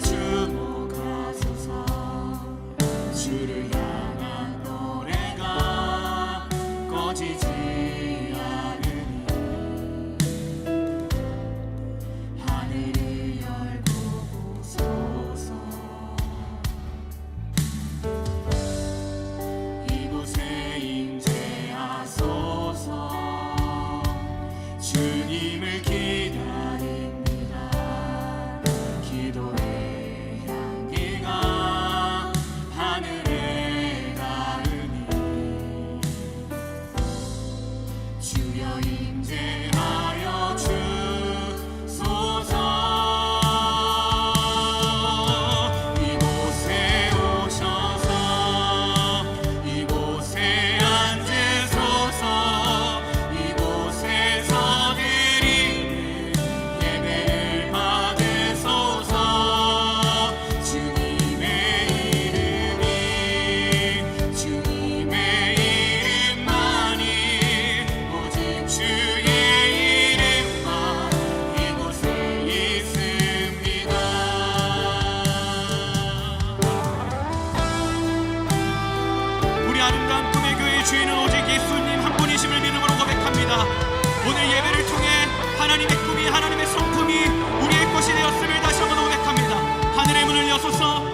주목하소서. 주를 하나님의 꿈이 하나님의 성품이 우리의 것이 되었음을 다시 한번 고백합니다. 하늘의 문을 여소서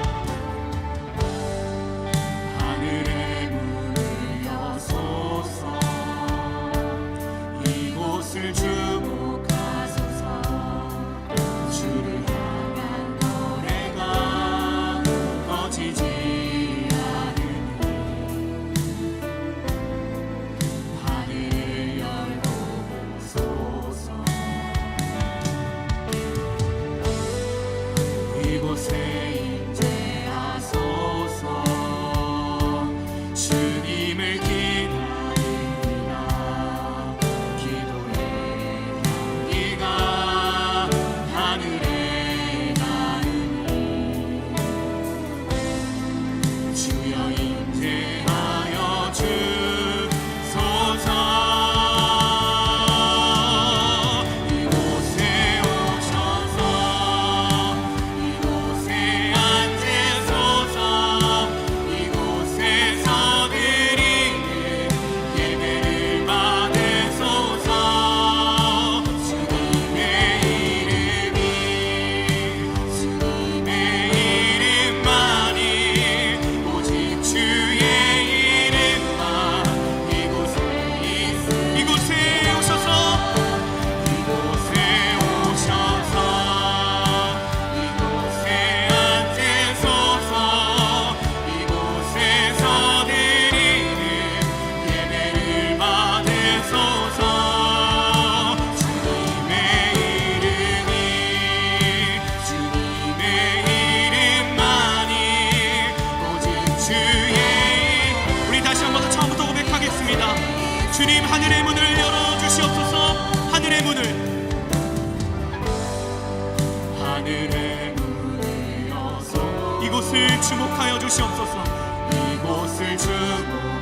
문을 열어주시옵소서. 하늘의 문을. 하늘의 문을 열어 이곳을 주목하여 주시옵소서. 이곳을 주목